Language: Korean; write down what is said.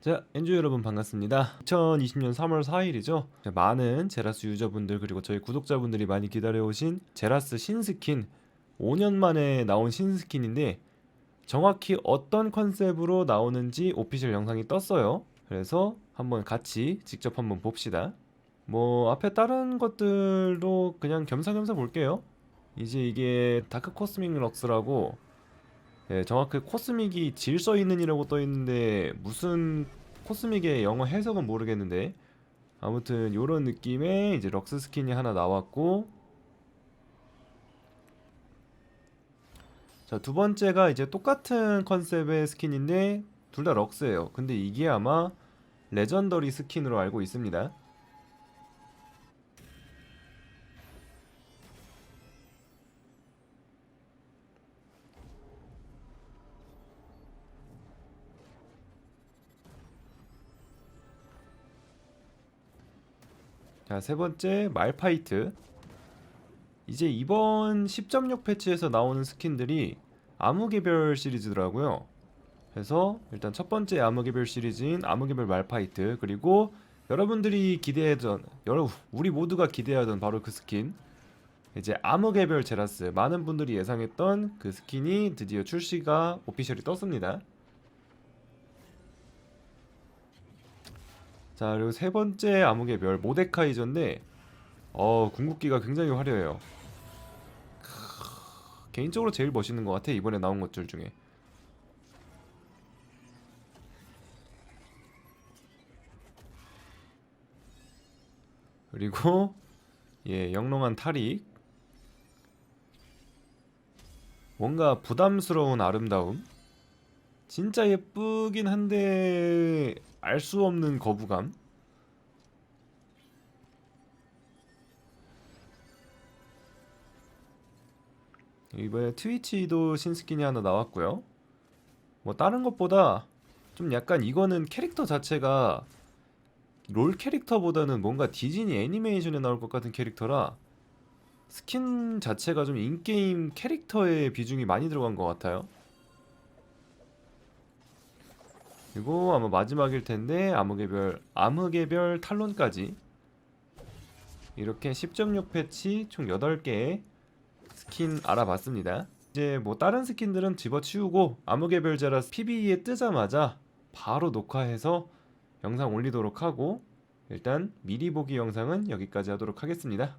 자, 엔조 여러분 반갑습니다. 2020년 3월 4일이죠. 많은 제라스 유저분들 그리고 저희 구독자분들이 많이 기다려오신 제라스 신스킨 5년 만에 나온 신스킨인데 정확히 어떤 컨셉으로 나오는지 오피셜 영상이 떴어요. 그래서 한번 같이 직접 한번 봅시다. 뭐 앞에 다른 것들도 그냥 겸사겸사 볼게요. 이제 이게 다크 코스믹 럭스라고 네, 정확히 코스믹이 질서 있는 이라고 떠 있는데 무슨 코스믹의 영어 해석은 모르겠는데 아무튼 요런 느낌의 이제 럭스 스킨이 하나 나왔고 자 두 번째가 이제 똑같은 컨셉의 스킨인데 둘 다 럭스예요. 근데 이게 아마 레전더리 스킨으로 알고 있습니다 자, 세 번째 말파이트. 이제 이번 10.6 패치에서 나오는 스킨들이 암흑개별 시리즈더라고요. 그래서 일단 첫 번째 암흑개별 시리즈인 암흑개별 말파이트 그리고 여러분들이 기대하던 여러 우리 모두가 기대하던 바로 그 스킨 이제 암흑개별 제라스 많은 분들이 예상했던 그 스킨이 드디어 출시가 오피셜이 떴습니다. 자 그리고 세 번째 암흑의 별 모데카이저인데 어 궁극기가 굉장히 화려해요. 크, 개인적으로 제일 멋있는 것 같아 이번에 나온 것들 중에. 그리고 예 영롱한 탈익. 뭔가 부담스러운 아름다움 진짜 예쁘긴 한데 알 수 없는 거부감. 이번에 트위치도 신스킨이 하나 나왔고요. 뭐 다른 것보다 좀 약간 이거는 캐릭터 자체가 롤 캐릭터보다는 뭔가 디즈니 애니메이션에 나올 것 같은 캐릭터라 스킨 자체가 좀 인게임 캐릭터의 비중이 많이 들어간 것 같아요. 그리고 아마 마지막일 텐데 암흑의별 암흑의별 탈론까지 이렇게 10.6 패치 총 8개의 스킨 알아봤습니다. 이제 뭐 다른 스킨들은 집어치우고 암흑의별 제라스 PBE에 뜨자마자 바로 녹화해서 영상 올리도록 하고 일단 미리 보기 영상은 여기까지 하도록 하겠습니다.